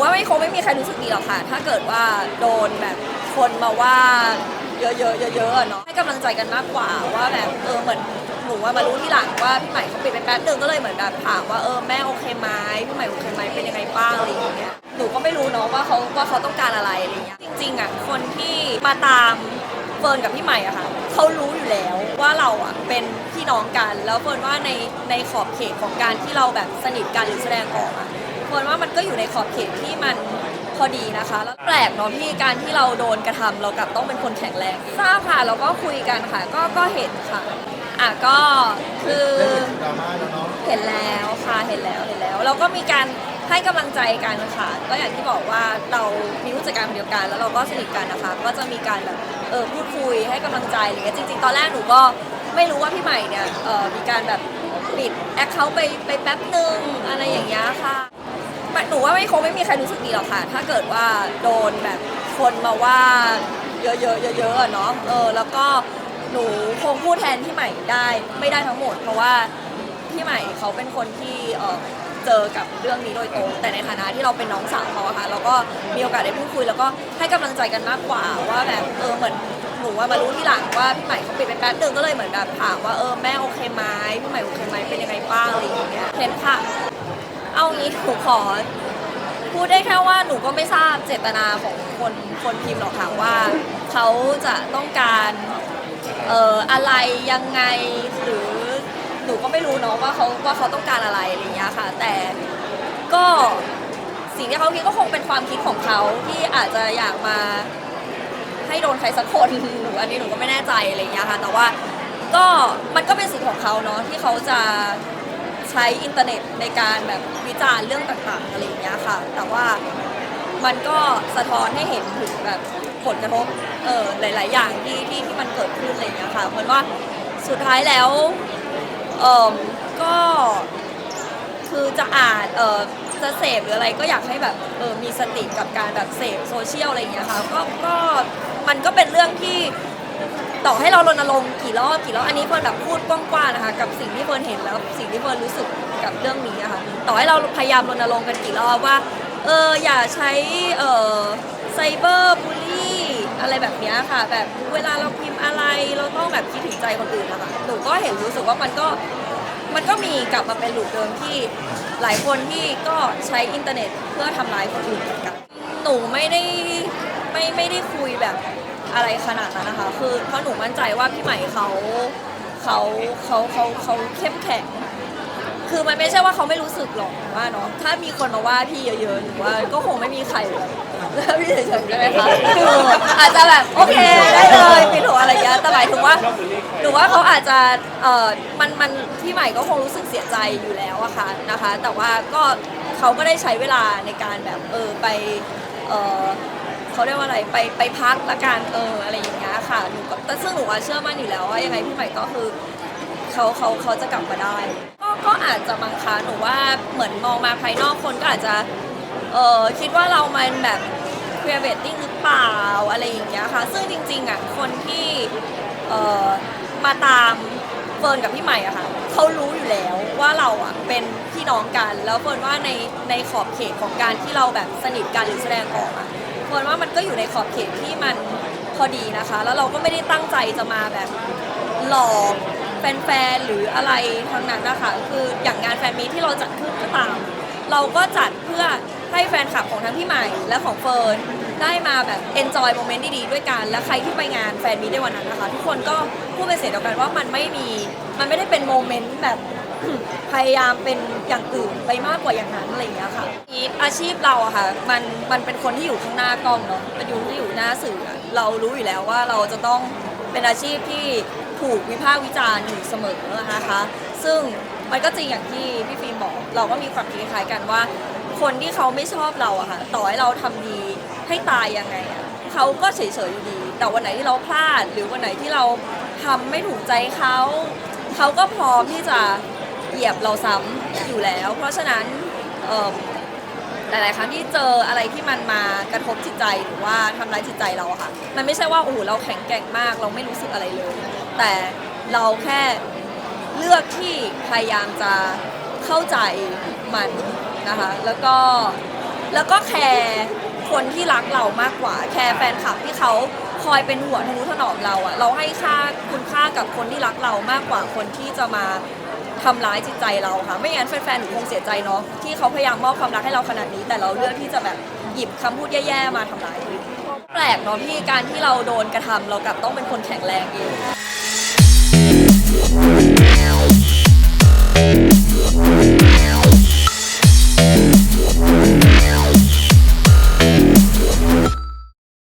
ว่าไม่คงไม่มีใครรู้สึกดีหรอกค่ะ ถ้าเกิดว่าโดนแบบคนมาว่าเยอะๆเยอะๆอะเนาะให้กำลังใจกันมากกว่าว่าแบบเออเหมือนหนูว่ามารู้ที่หลังว่าพี่ใหม่เขาปิดไปแป๊บหนึงก็เลยเหมือนแบบถามว่าเออแม่โอเคไหมพี่ใหม่โอเคไหมเป็นยังไงบ้างอะไรอย่างเงี้ยหนูก็ไม่รู้เนาะว่าเขาว่าเขาต้องการอะไรอะไรเงี้ยจริงๆอะคนที่มาตามเฟิร์นกับพี่ใหม่อะค่ะเขารู้อยู่แล้วว่าเราอะเป็นพี่น้องกัน แล้วเฟิร์นว่าในในขอบเขตของการที่เราแบบสนิทกันหรือแสดงออกอะ ควรว่ามันก็อยู่ในขอบเขตที่มันพอดีนะคะ แล้วแปลกเนาะพี่การที่เราโดนกระทำเรากลับต้องเป็นคนแข็งแรงทราบค่ะแล้วก็คุยกันค่ะ ก็ก็เห็นค่ะอะก็คือเห็นแล้วค่ะเห็นแล้วเห็นแล้ว เราก็มีการให้กำลังใจกันค่ะ ก็อย่างที่บอกว่าเรามีผู้จัดการคนเดียวกัน แล้วเราก็สนิทกันนะคะ ก็จะมีการแบบเออพูดคุยให้กำลังใจอะไรเงี้ยจริง ๆ ตอนแรกหนูก็ไม่รู้ว่าพี่ใหม่เนี่ยเออมีการแบบปิดแอคเคาท์ไปไปแป๊บหนึ่งอะไรอย่างเงี้ยค่ะ หนูว่าไม่คงไม่มีใครรู้สึกดีหรอกค่ะ ถ้าเกิดว่าโดนแบบคนมาว่าเยอะๆเยอะๆอะเนาะเออ แล้วก็หนูคงพูดแทนพี่ใหม่ได้ไม่ได้ทั้งหมด เพราะว่าพี่ใหม่เขาเป็นคนที่เออเจอกับเรื่องนี้โดยตรง แต่ในฐานะที่เราเป็นน้องสาวเขาอะค่ะเราก็มีโอกาสได้พูดคุย แล้วก็ให้กำลังใจกันมากกว่าว่าแบบเออเหมือนหนูว่ามารู้ที่หลังว่าพี่ใหม่เขาปิดไปแป๊บหนึงก็เลยเหมือนแบบถามว่าเออแม่โอเคไหมพี่ใหม่โอเคไหมเป็นยังไงบ้างอะไรอย่างเงี้ยเห็นค่ะ เอางี้หนูขอ พูดได้แค่ว่าหนูก็ไม่ทราบเจตนาของคนคนพิมพ์หรอกค่ะว่าเขาจะต้องการเอ่ออะไรยังไงหรือหนูก็ไม่รู้เนาะว่าเขาว่าเขาต้องการอะไรอะไรอย่างเงี้ยค่ะ แต่ก็สิ่งที่เขาคิดก็คงเป็นความคิดของเขาที่อาจจะอยากมาให้โดนใครสักคนหนูอันนี้หนูก็ไม่แน่ใจอะไรอย่างเงี้ยค่ะ แต่ว่าก็มันก็เป็นสิทธิ์ของเขาเนาะที่เขาจะ ใช้อินเทอร์เน็ตในการแบบวิจารณ์เรื่องต่างๆอะไรอย่างเงี้ยค่ะ แต่ว่ามันก็สะท้อนให้เห็นถึงแบบผลกระทบเออหลาย ๆ อย่างที่ที่ที่มันเกิดขึ้นอะไรอย่างเงี้ยค่ะเหมือนว่าสุดท้ายแล้วเออก็คือจะอ่านเออจะเสพหรืออะไรก็อยากให้แบบเออมีสติกับการแบบเสพโซเชียลอะไรอย่างเงี้ยค่ะก็ก็มันก็เป็นเรื่องที่ ต่อให้เรารณรงค์กี่รอบกี่รอบอันนี้เฟิร์นแบบพูดกว้างๆนะคะกับสิ่งที่เฟิร์นเห็นแล้วสิ่งที่เฟิร์นรู้สึกกับเรื่องนี้อะค่ะต่อให้เราพยายามรณรงค์กันกี่รอบว่าเอออย่าใช้เออไซเบอร์บูลลี่อะไรแบบนี้ค่ะ แบบเวลาเราพิมพ์อะไรเราต้องแบบคิดถึงใจคนอื่นนะคะหนูก็เห็นรู้สึกว่ามันก็มันก็มีกลับมาเป็นหลูปเดิมที่หลายคนที่ก็ใช้อินเทอร์เน็ตเพื่อทำร้ายคนอื่นเหมือนกันหนูไม่ได้ไม่ไม่ได้คุยแบบ อะไรขนาดนั้นนะคะ คือเพราะหนูมั่นใจว่าพี่ใหม่เขาเขาเขาเขาเขาเข้มแข็ง คือมันไม่ใช่ว่าเขาไม่รู้สึกหรอกว่าเนาะถ้ามีคนมาว่าพี่เยอะๆหนูว่าก็คงไม่มีใครแบบแล้วพี่เฉยๆใช่ไหมคะคืออาจจะแบบโอเคได้เลยปิดหัวอะไรอย่างเงี้ยแต่หมายถึงว่าหนูว่าเขาอาจจะเออมันมันพี่ใหม่ก็คงรู้สึกเสียใจอยู่แล้วอะค่ะนะคะ แต่ว่าก็เขาก็ได้ใช้เวลาในการแบบเออไปเออ เขาเรียกว่าอะไรไปไปพักละกันเอออะไรอย่างเงี้ยค่ะหนูก็แต่ซึ่งหนูเชื่อมั่นอยู่แล้วว่ายังไงพี่ใหม่ก็คือเขาเขาเขาจะกลับมาได้ ก็ก็อาจจะบางครั้งหนูว่าเหมือนมองมาภายนอกคนก็อาจจะเออคิดว่าเรามันแบบเ r รียเวตติ้งหรือเปล่าอะไรอย่างเงี้ยค่ะ ซึ่งจริงๆอะคนที่เออมาตามเฟิร์นกับพี่ใหม่อะค่ะเขารู้อยู่แล้วว่าเราอะเป็นพี่น้องกัน แล้วเฟิร์นว่าในในขอบเขตของการที่เราแบบสนิทกันหรือแสดงออกอะ ควรว่ามันก็อยู่ในขอบเขตที่มันพอดีนะคะ แล้วเราก็ไม่ได้ตั้งใจจะมาแบบหลอกแฟนๆหรืออะไรทางนั้นนะคะคืออย่างงานแฟนมีที่เราจัดขึ้นก็ตาม เราก็จัดเพื่อให้แฟนคลับของทั้งพี่ใหม่และของเฟิร์น ได้มาแบบเอนจอยโมเมนต์ดีๆด้วยกัน และใครที่ไปงานแฟนมีในวันนั้นนะคะ ทุกคนก็พูดเป็นเสียงเดียวกันว่ามันไม่มีมันไม่ได้เป็นโมเมนต์แบบพยายามเป็นอย่างอื่นไปมากกว่าอย่างนั้นอะไรอย่างเงี้ยค่ะอีทอาชีพเราอะค่ะมันมันเป็นคนที่อยู่ข้างหน้ากล้องเนาะเป็นอยู่ที่อยู่หน้าสื่อเรารู้อยู่แล้วว่าเราจะต้องเป็นอาชีพที่ถูกวิพากษ์วิจารณ์อยู่เสมอนะคะ ซึ่งมันก็จริงอย่างที่พี่ฟิล์มบอก เราก็มีความคิดคล้ายกันว่า คนที่เขาไม่ชอบเราอะค่ะ ต่อให้เราทำดีให้ตายยังไงอะเขาก็เฉยๆอยู่ดี แต่วันไหนที่เราพลาด หรือวันไหนที่เราทำไม่ถูกใจเขาเขาก็พร้อมที่จะเหยียบเราซ้ำอยู่แล้ว เพราะฉะนั้นหลาย ๆ ครั้งที่เจออะไรที่มันมากระทบจิตใจหรือว่าทำร้ายจิตใจเราอะค่ะ มันไม่ใช่ว่าโอ้โหเราแข็งแกร่งมากเราไม่รู้สึกอะไรเลย แต่เราแค่เลือกที่พยายามจะเข้าใจมัน นะคะ แล้วก็แล้วก็แคร์คนที่รักเรามากกว่า แคร์แฟนคลับที่เขาคอยเป็นห่วทนุถนอมเราอะเราให้ค่าคุณค่ากับคนที่รักเรามากกว่าคนที่จะมาทำร้ายจิตใจเราค่ะ ไม่งั้นแฟนๆหนูคงเสียใจเนาะที่เขาพยายามมอบความรักให้เราขนาดนี้ แต่เราเลือกที่จะแบบหยิบคำพูดแย่ๆมาทำร้ายตัวเอแปลกเนาะพี่การที่เราโดนกระทำเรากลับต้องเป็นคนแข็งแรงเอง